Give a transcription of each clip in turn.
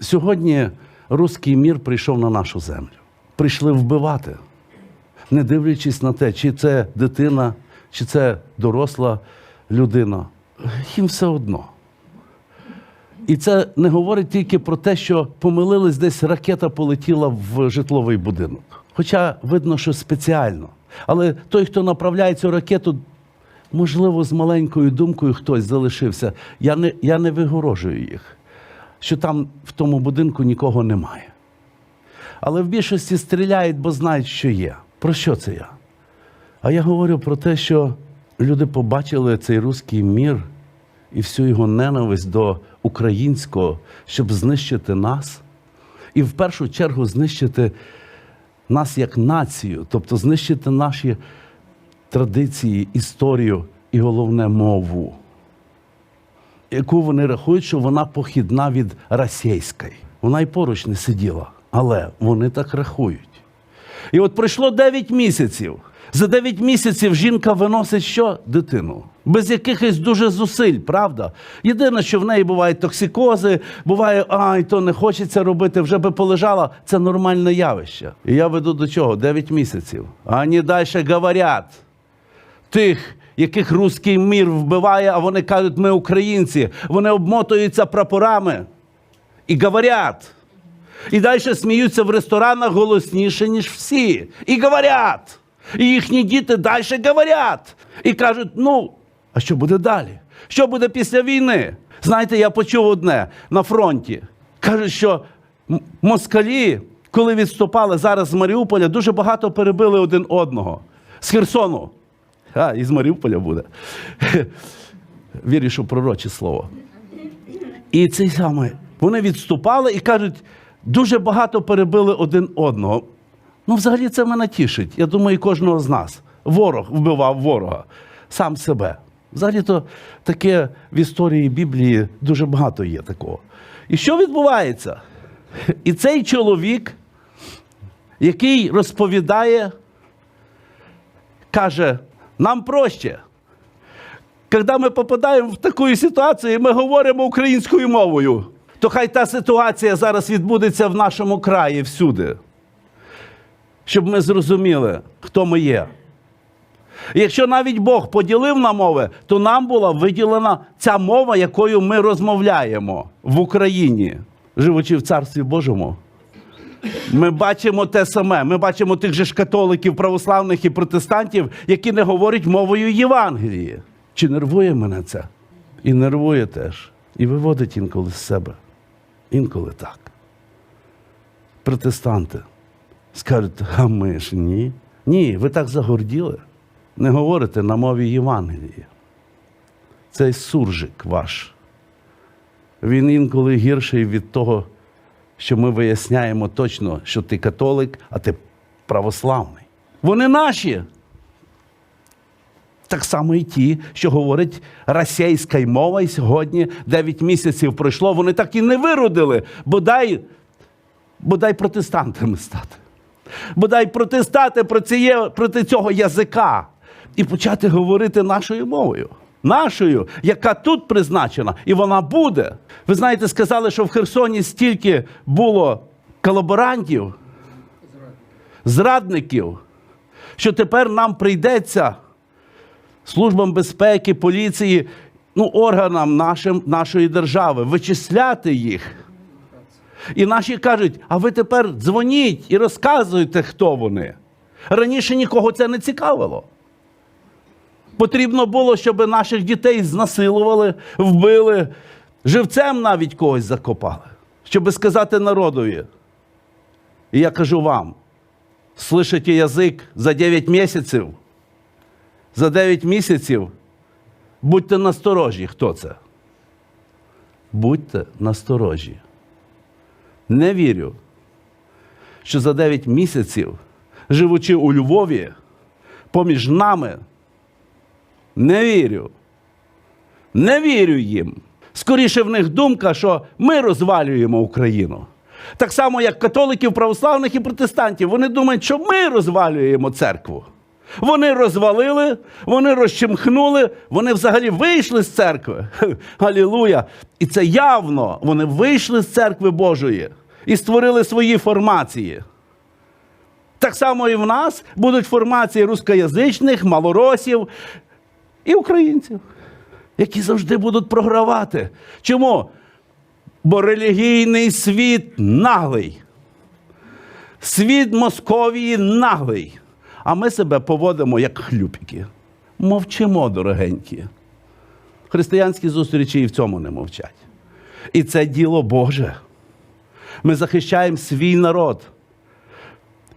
Сьогодні руський мір прийшов на нашу землю. Прийшли вбивати, не дивлячись на те, чи це дитина, чи це доросла людина. Їм все одно. І це не говорить тільки про те, що помилились, десь ракета полетіла в житловий будинок. Хоча видно, що спеціально. Але той, хто направляє цю ракету, можливо, з маленькою думкою хтось залишився. Я не, я не вигорожую їх, що там в тому будинку нікого немає. Але в більшості стріляють, бо знають, що є. Про що це я? А я говорю про те, що люди побачили цей руський мір і всю його ненависть до українського, щоб знищити нас, і в першу чергу знищити нас як націю, тобто знищити наші традиції, історію і головне мову, яку вони рахують, що вона похідна від російської. Вона й поруч не сиділа, але вони так рахують. І от пройшло 9 місяців. За 9 місяців жінка виносить що? Дитину. Без якихось дуже зусиль, правда? Єдине, що в неї бувають токсикози, буває, ай, то не хочеться робити, вже би полежала. Це нормальне явище. І я веду до чого? 9 місяців. А вони далі говорять тих, яких руський мір вбиває, а вони кажуть, ми українці. Вони обмотуються прапорами і говорять. І далі сміються в ресторанах голосніше, ніж всі. І говорять. І їхні діти далі говорять. І кажуть: ну, а що буде далі? Що буде після війни? Знаєте, я почув одне на фронті. Кажуть, що москалі, коли відступали зараз з Маріуполя, дуже багато перебили один одного. З Херсону. А, і з Маріуполя буде. Вірю, що пророче слово. І цей саме, вони відступали і кажуть, дуже багато перебили один одного. Ну, взагалі, це мене тішить. Я думаю, і кожного з нас. Ворог вбивав ворога, сам себе. Взагалі-то таке в історії Біблії дуже багато є такого. І що відбувається? І цей чоловік, який розповідає, каже: нам проще. Коли ми попадаємо в таку ситуацію, і ми говоримо українською мовою, то хай та ситуація зараз відбудеться в нашому краї всюди. Щоб ми зрозуміли, хто ми є. Якщо навіть Бог поділив на мови, то нам була виділена ця мова, якою ми розмовляємо в Україні, живучи в Царстві Божому. Ми бачимо те саме. Ми бачимо тих же ж католиків, православних і протестантів, які не говорять мовою Євангелії. Чи нервує мене це? І нервує теж. І виводить інколи з себе. Інколи так. Протестанти скажуть, а ми ж ні. Ні, ви так загорділи. Не говорите на мові Євангелії. Цей суржик ваш. Він інколи гірший від того, що ми виясняємо точно, що ти католик, а ти православний. Вони наші. Так само і ті, що говорять російська мова, і сьогодні 9 місяців пройшло, вони так і не виродили, бодай, бодай протестантами стати. Бодай протестати проти цього язика і почати говорити нашою мовою. Нашою, яка тут призначена, і вона буде. Ви знаєте, сказали, що в Херсоні стільки було колаборантів, зрадників, що тепер нам прийдеться службам безпеки, поліції, ну, органам нашим, нашої держави вичисляти їх. І наші кажуть, а ви тепер дзвоніть і розказуйте, хто вони. Раніше нікого це не цікавило. Потрібно було, щоб наших дітей знасилували, вбили, живцем навіть когось закопали, щоб сказати народові. І я кажу вам: слышите язик за 9 місяців. За 9 місяців будьте насторожі, хто це. Будьте насторожі. Не вірю, що за 9 місяців, живучи у Львові, поміж нами, не вірю. Не вірю їм. Скоріше в них думка, що ми розвалюємо Україну. Так само, як католиків, православних і протестантів. Вони думають, що ми розвалюємо церкву. Вони розвалили, вони розчимхнули, вони взагалі вийшли з церкви. Алілуя! І це явно вони вийшли з церкви Божої і створили свої формації. Так само і в нас будуть формації рускоязичних, малоросів і українців, які завжди будуть програвати. Чому? Бо релігійний світ наглий. Світ Московії наглий. А ми себе поводимо як хлюпики. Мовчимо, дорогенькі. Християнські зустрічі і в цьому не мовчать. І це діло Боже. Ми захищаємо свій народ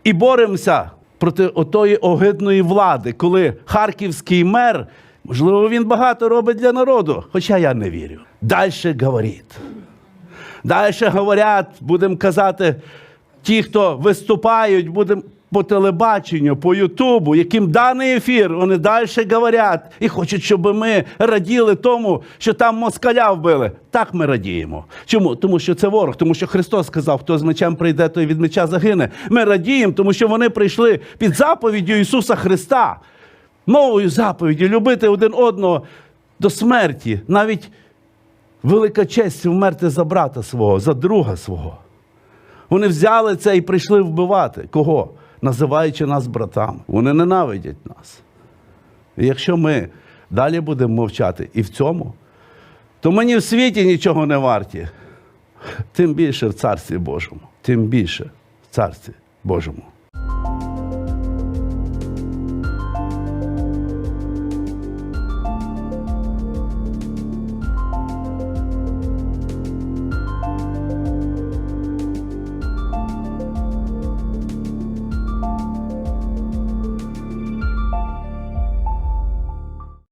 і боремося проти отої огидної влади, коли харківський мер, можливо, він багато робить для народу, хоча я не вірю. Далі говорить. Далі говорять, будемо казати, ті, хто виступають, будемо по телебаченню, по Ютубу, яким даний ефір, вони далі говорять і хочуть, щоб ми раділи тому, що там москаля вбили. Так ми радіємо. Чому? Тому що це ворог, тому що Христос сказав, хто з мечем прийде, той від меча загине. Ми радіємо, тому що вони прийшли під заповіддю Ісуса Христа, новою заповіддю, любити один одного до смерті. Навіть велика честь вмерти за брата свого, за друга свого. Вони взяли це і прийшли вбивати. Кого? Називаючи нас братами. Вони ненавидять нас. І якщо ми далі будемо мовчати і в цьому, то мені в світі нічого не варті. Тим більше в Царстві Божому. Тим більше в Царстві Божому.